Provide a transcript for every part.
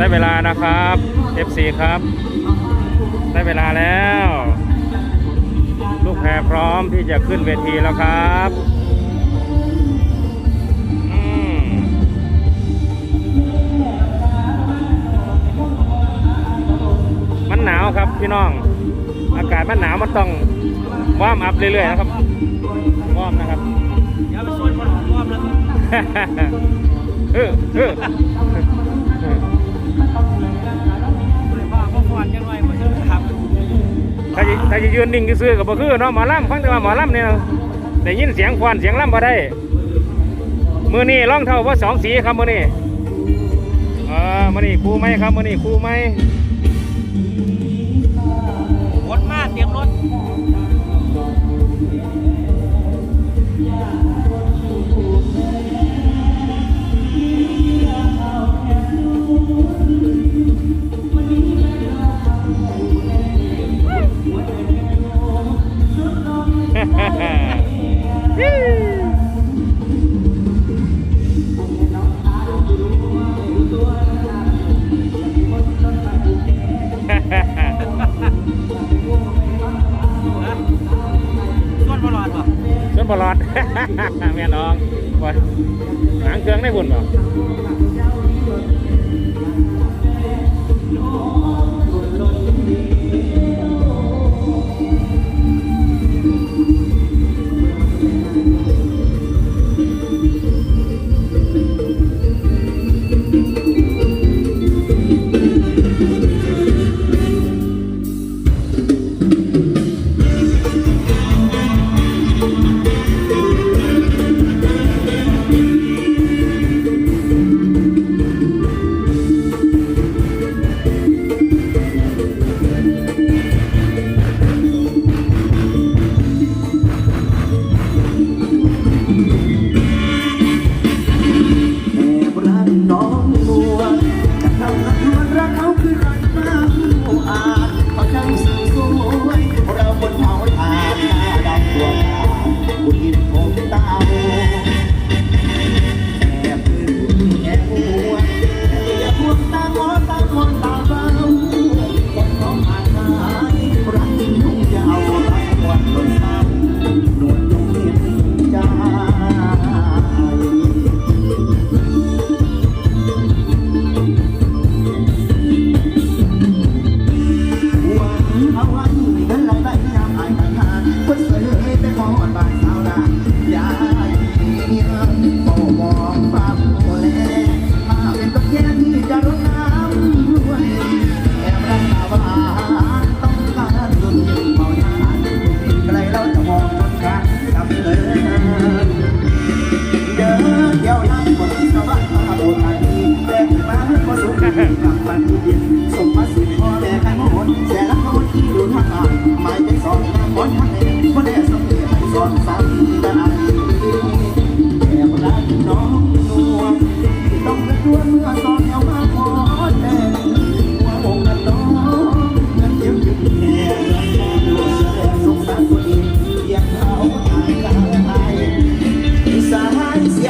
ได้เวลานะครับ FC ครับ ได้เวลาแล้ว ลูกแพรพร้อมที่จะขึ้นเวทีแล้วครับอืมมันหนาวครับพี่น้อง อากาศมันหนาวมันต้องวอร์มอัพเรื่อยๆนะครับวอร์มนะครับอย่าไปชวนคนของรอบแล้วเออเออ ถ้าจะถ้าจะยืนนิ่งซื่อกับบ่คือเนาะหมอลำฟังแต่ว่าหมอลำเนี่ยได้ยินเสียงควันเสียงลำมาได้ มือนี้รองเท่าว่าสองสีครับมือนี้เออมือนี้คู่ไหมครับมือนี้คู่ไหมรถมาเตรียมรถ บลอด แม่น้องว่าหางเครื่องได้บุญบ่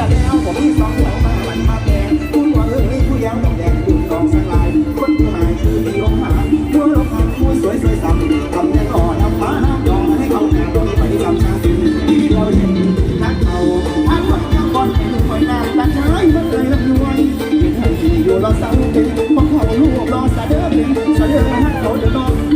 ยแล้วผมมีสองแถวมามันมาแดงคุณว่าเอ้ยผู้ยังดอกแดงคุณกองสังลาย คนผู้หายคือที่ลงหาผู้ลงหาผู้สวยสวยซ้ำทำแน่นอนน้ำฟ้าน้ำยองให้เขาแข่งต้ไปทำชาติที่เราเห็นทักเขาทักคนยังก่อนเป็นคนนานต่ใช้เมื่อเคยลำยวนเห็นให้อยู่รอเศร้าเป็นพราะเขาลูกรอสะเด้อเป็นสะเด้อให้เขาเดือดร้อน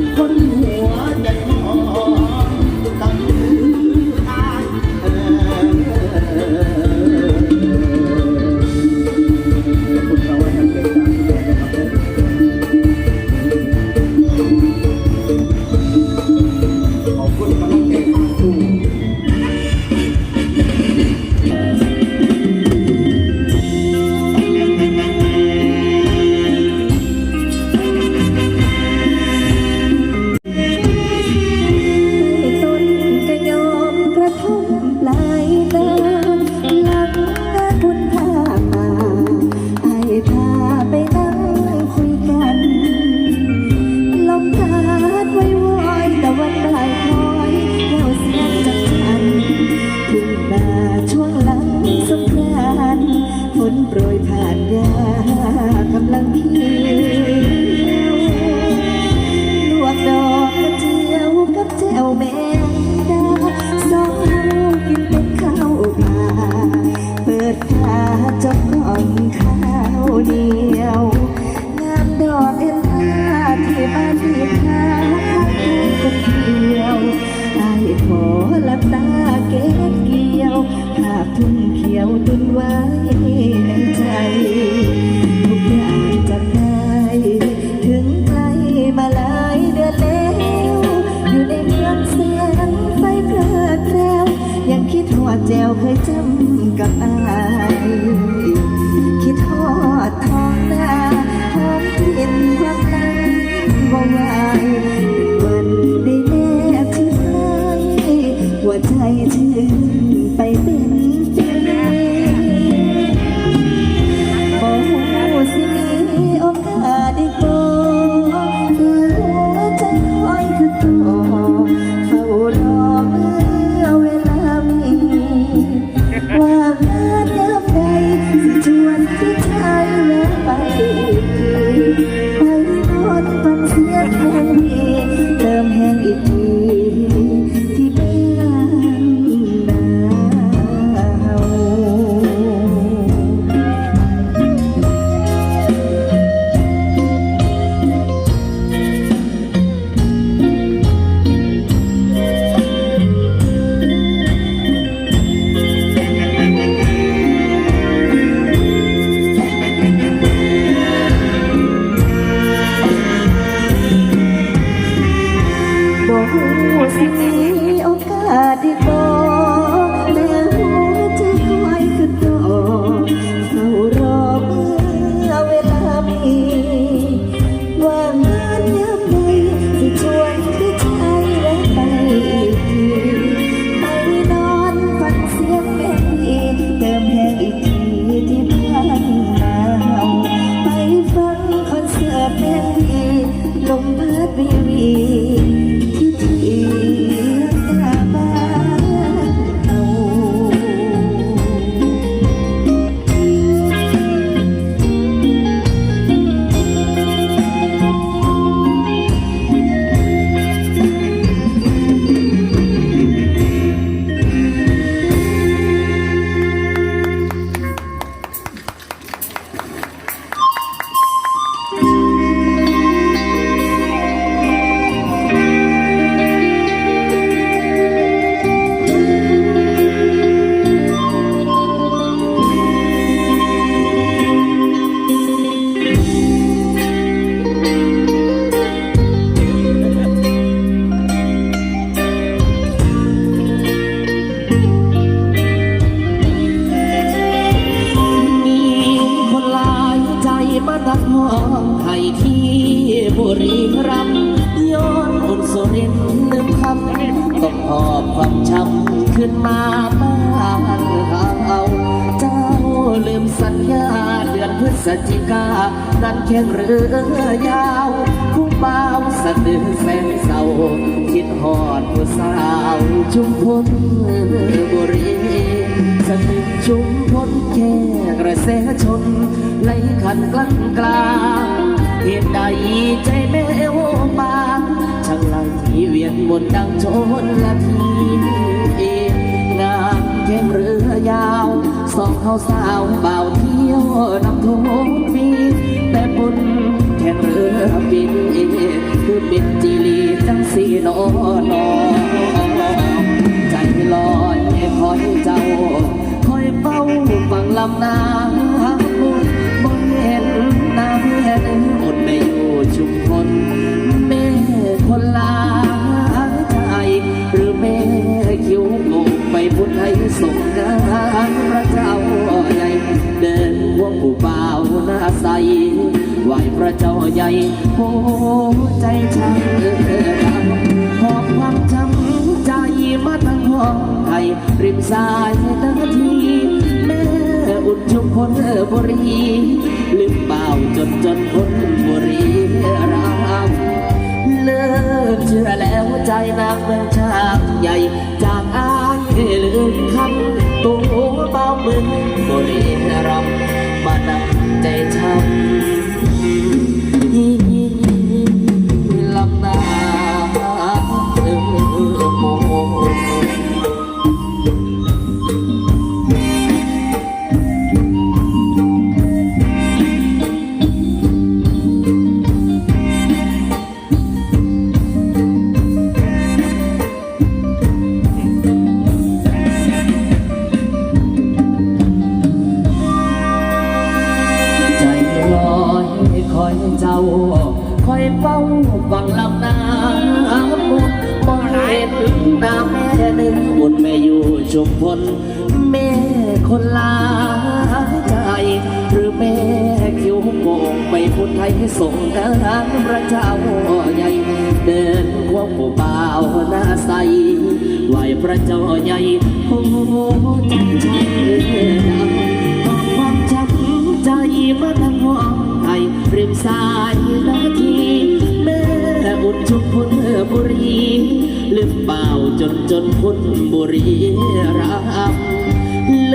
กับอายคิดทอดทองตาหอมกลิ่นความรักบ่ไหววันไดแนบที่ใกหัวใจเธอ สัญญาเดือนพฤศจิกา นั้นแข่งเรือยาวผู้บ่าวสะดือแสนเศร้าคิดหอดผู้สาวชุมพลบุรีสนึกชุมพลแค่กระแสชนไหลขันกลั้นกลางเหตุใดใจแม่วบางช่างไหลเวียนวนดังชนละทีงานแข่งเรือยาว สองเขาสาวบ่าเที่ยวนำทงปีแต่บนแข่งเรือบินคือบินจีรีจังสีนอนอใจลอยคอยเจ้า คอยเฝ้าฟังลำนา ใหญ่โอ้ใจช่างเออหอบความจำใจมาทั้งห้องไทยริมสายนาทีแม่อุ่นชุมพลบุรีลืมเบาจนจนคนบุรีรามเลิกเชื่อแล้วใจนางเมืองชากใหญ่ จากอายลืมคำตัวเบามือบุรีรำมานับใจช้ำ ม่คนลาใจ หรือแม่คิ้วโป่งไปพุทธไทยส่งงานพระเจ้าใหญ่เดินควงผู้บ่าวหน้าใสไหวพระเจ้าใหญ่โอ้ใจช่างเอ่ดำความจำใจมาทั้งห้องไทยริมสายนาทีแม่อุ่นชุมพลบุรีลืมเปล่าจนจนพุนบุรีรัม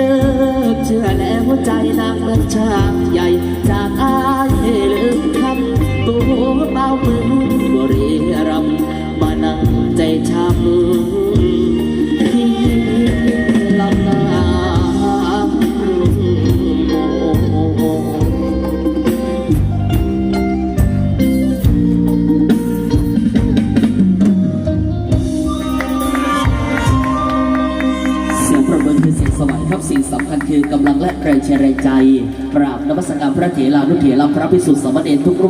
ลิกเชื่อแล้วใจนางเมืองช้างใหญ่จากอายลืมคำตัวเบามือบุรีรัมมานั่งใจช้ำ เชียร์แรงใจ ปราบนมัสการพระเถรานุเถระพระพิสุทธิ์สมเณรทุกรูป